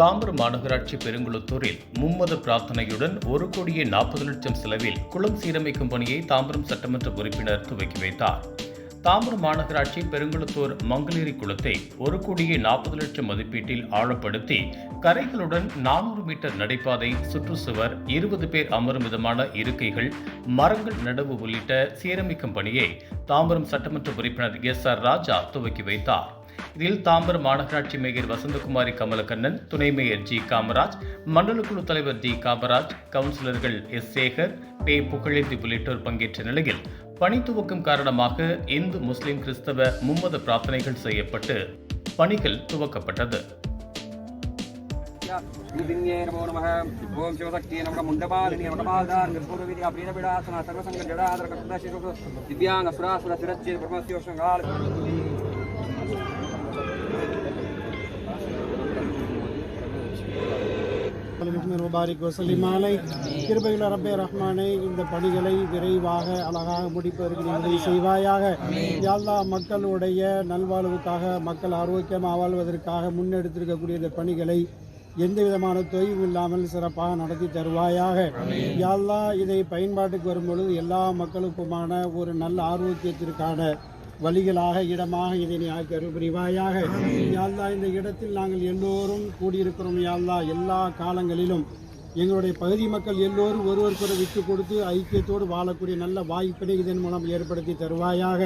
தாம்பரம் மாநகராட்சி பெருங்குளத்தூரில் மும்மத பிரார்த்தனையுடன் ஒரு கோடியே நாற்பது லட்சம் செலவில் குளம் சீரமைக்கும் பணியை தாம்பரம் சட்டமன்ற உறுப்பினர் துவக்கி வைத்தார். தாம்பரம் மாநகராட்சி பெருங்குளத்தூர் மங்களேரி குளத்தை ஒரு கோடியே நாற்பது லட்சம் மதிப்பீட்டில் ஆழப்படுத்தி கரைகளுடன் நானூறு மீட்டர் நடைபாதை சுற்றுச்சுவர் இருபது பேர் அமரும் விதமான இருக்கைகள் மரங்கள் நடவு உள்ளிட்ட சீரமைக்கும் பணியை தாம்பரம் சட்டமன்ற உறுப்பினர் எஸ் ஆர் ராஜா துவக்கி வைத்தார். இதில் தாம்பரம் மாநகராட்சி மேயர் வசந்தகுமாரி கமலக்கண்ணன் துணை மேயர் ஜி. காமராஜ் மண்டல குழு தலைவர் டி. காமராஜ் கவுன்சிலர்கள் எஸ். சேகர் பே புகழேந்தி உள்ளிட்டோர் பங்கேற்ற நிலையில் பணி காரணமாக இந்து முஸ்லிம் கிறிஸ்தவ மும்மத பிரார்த்தனைகள் செய்யப்பட்டு பணிகள் துவக்கப்பட்டது. దిన్యే முபாரிக் வசலிமானை கிருபையில் ரப்பே ரஹ்மானை இந்த பணிகளை விரைவாக அழகாக முடிப்பதற்கு நீங்கள் செய்வாயாக. யாழ்லா மக்களுடைய நல்வாழ்வுக்காக மக்கள் ஆரோக்கியமாக வாழ்வதற்காக முன்னெடுத்திருக்கக்கூடிய இந்த பணிகளை எந்த விதமான தொய்வும் இல்லாமல் சிறப்பாக நடத்தி தருவாயாக. யாழ்லா இதை பயன்பாட்டுக்கு வரும்பொழுது எல்லா மக்களுக்குமான ஒரு நல்ல ஆரோக்கியத்திற்கான வழிகளாக இடமாக இதை நீ ஆக்கி அருள் புரிவாயாக யாழ்லா இந்த இடத்தில் நாங்கள் எல்லோரும் கூடியிருக்கிறோம் யாழ்லா எல்லா காலங்களிலும் எங்களுடைய பகுதி மக்கள் எல்லோரும் ஒருவருக்கொரு விட்டு கொடுத்து ஐக்கியத்தோடு வாழக்கூடிய நல்ல வாய்ப்பினை இதன் மூலம் ஏற்படுத்தி தருவாயாக.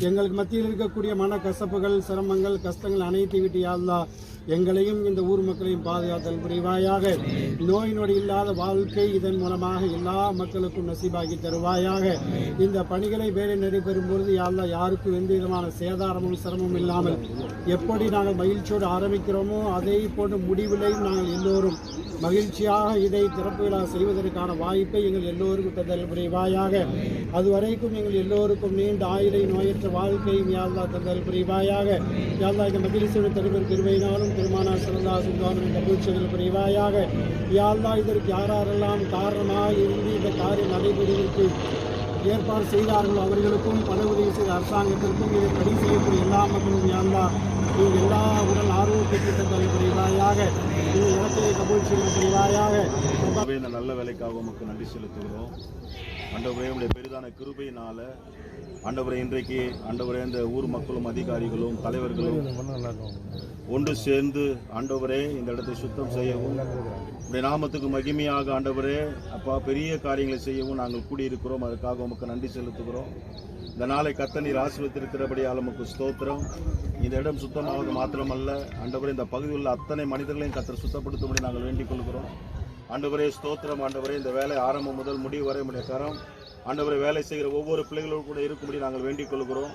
எங்களுக்கு மத்தியில் இருக்கக்கூடிய மன கசப்புகள் சிரமங்கள் கஷ்டங்கள் அனைத்து விட்டு யாழ்லா எங்களையும் இந்த ஊர் மக்களையும் பாதுகாத்தல் புரிவாயாக. நோய் நொடி இல்லாத வாழ்க்கை இதன் மூலமாக எல்லா மக்களுக்கும் நசீபாகி தருவாயாக. இந்த பணிகளை வேலை நடைபெறும் பொழுது யாழ்லா யாருக்கும் எந்த விதமான சேதாரமும் சிரமமும் இல்லாமல் எப்படி நாங்கள் மகிழ்ச்சியோடு ஆரம்பிக்கிறோமோ அதே போன்ற முடிவிலையும் நாங்கள் எல்லோரும் மகிழ்ச்சியாக இதை திறப்பு விழா செய்வதற்கான வாய்ப்பை எங்கள் எல்லோருக்கும் தந்தல் புரிவாயாக. அதுவரைக்கும் எங்கள் எல்லோருக்கும் நீண்ட ஆயிரை நோயற்ற வாழ்க்கையும் யாழ்லா தந்தல் புரிவாயாக. யாழ்லா இந்த மகிழ்ச்சியோட தலைவர் திருவையினாலும் பெருமானார் சிறந்தா சுல்தானின் மகிழ்ச்சிகள் புரிவாயாக யாழ்தா இதற்கு யாரெல்லாம் காரணமாக இருந்து இந்த காரியம் நடைபெறுவதற்கு ஏற்பாடு செய்தார்களோ அவர்களுக்கும் பல உதவி செய்த அரசாங்கத்திற்கும் இதை பணி செய்யக்கூடிய எல்லா மக்களும் யாழ்லா நீங்கள் எல்லா உடல் ஆரோக்கியத்திற்கு தந்தல் புரிவாயாக இந்த நல்ல வேலைக்காக உமக்கு நன்றி செலுத்துகிறோம். ஆண்டவரே உடைய பெரிதான கிருபையினால ஆண்டவரே இன்றைக்கு ஆண்டவரே இந்த ஊர் மக்களும் அதிகாரிகளும் தலைவர்களும் ஒன்று சேர்ந்து ஆண்டவரே இந்த இடத்தை சுத்தம் செய்யவும் உடைய நாமத்துக்கு மகிமையாக ஆண்டவரே அப்பா பெரிய காரியங்களை செய்யவும் நாங்கள் கூடியிருக்கிறோம். அதுக்காக உமக்கு நன்றி செலுத்துகிறோம். இந்த நாளை கத்த நீர் ஆசிர்வத்திருக்கிறபடியால் உமக்கு ஸ்தோத்திரம். இந்த இடம் சுத்தமாவது மாத்திரமல்ல. ஆண்டவரே இந்த பகுதியில் உள்ள அத்தனை மனிதர்களையும் கத்தர் சுத்தப்படுத்தும்படி நாங்கள் வேண்டிக் கொள்கிறோம். ஆண்டவரே ஸ்தோத்திரம். ஆண்டவரே இந்த வேலை ஆரம்பம் முதல் முடிவு வரை உடைய கரம். ஆண்டவரை வேலை செய்கிற ஒவ்வொரு பிள்ளைகளோடு கூட இருக்கும்படி நாங்கள் வேண்டிக் கொள்கிறோம்.